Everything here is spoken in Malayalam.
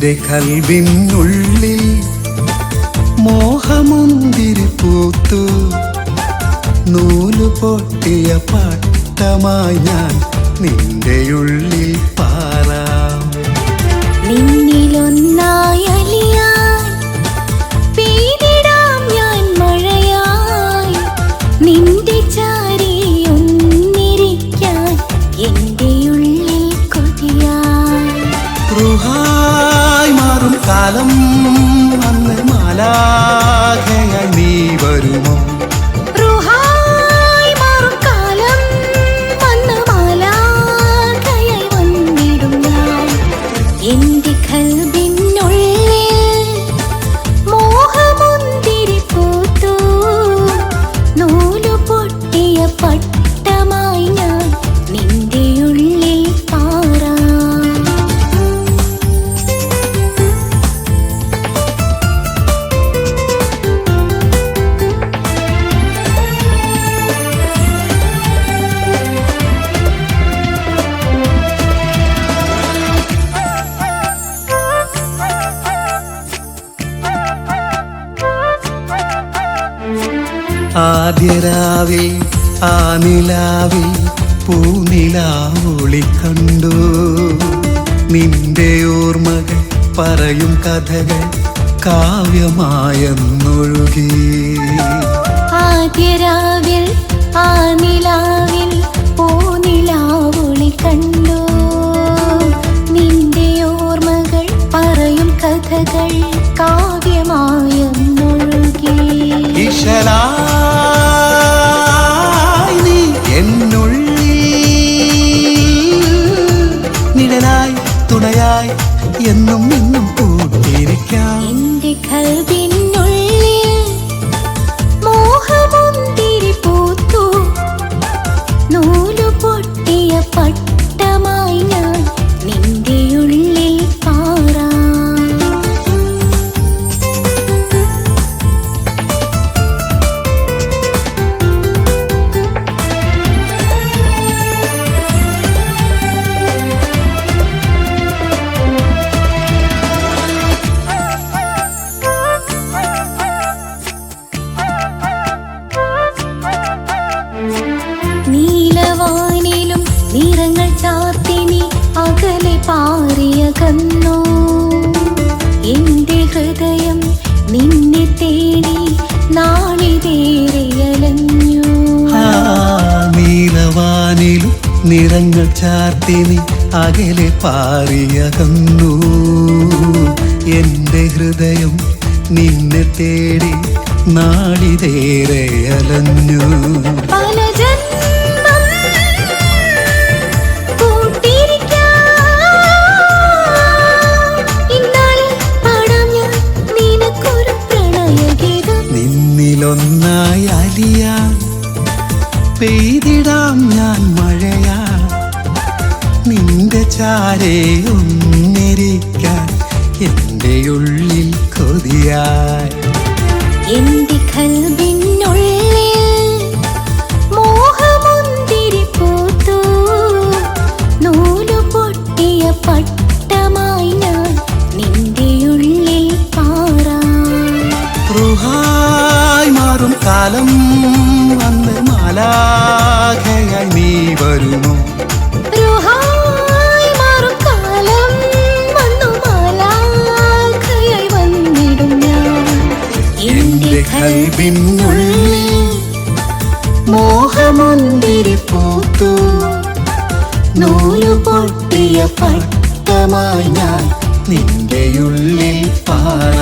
എന്റെ കൽവിനുള്ളിൽ മോഹമുന്തിരി പൂത്തു. നൂലു പൊട്ടിയ പട്ടമായി ഞാൻ നിന്റെ ഉള്ളിൽ പാറാം. നിന്നിലൊന്നായി ആദ്യരാവിൽ ആ നിലാവിൽ പൂനിലാവൊളി കണ്ടു. നിന്റെ ഓർമ്മകൾ പറയും കഥകൾ കാവ്യമായെന്നൊഴുകി. ആദ്യരാവിൽ ആ നിലാവിൽ പൂനിലാവൊളി കണ്ടു. നിന്റെ ഓർമ്മകൾ പറയും കഥകൾ കാവ്യമായെന്നൊഴുകി. ഇശലായി എന്നും എന്നും കൂട്ടിരിക്കാം എന്റെ കൽവിനുള്ളിൽ പാറിയകന്നു എന്റെ ഹൃദയം നിന്നെ തേടി നാളിതേറിയലഞ്ഞു നീലവാനിലും നിറങ്ങൾ ചാർത്തിനി അകലെ പാറിയകന്നു എന്റെ ഹൃദയം നിന്നെ തേടി നാളിതേറെ അലഞ്ഞു. പല പെയ്തിടാം ഞാൻ മഴയാ നിന്റെ ചാരേ ഒന്നിരിക്കാൻ എന്റെ ഉള്ളിൽ കൊതിയായി എന്റെ കൽവിനുള്ളിൽ മോഹമുന്തിരി പൂത്തു. നൂലു പൊട്ടിയ പട്ടമായി ഞാൻ നിന്റെ ഉള്ളിൽ പാറാം. മാറും കാലം മാലാഖയായി നീ വരുമോ കൽവിനുള്ളിൽ മോഹമുന്തിരി പൂത്തു. നൂലു പൊട്ടിയ പട്ടമായി ഞാൻ നിന്റെയുള്ളിൽ പാറാ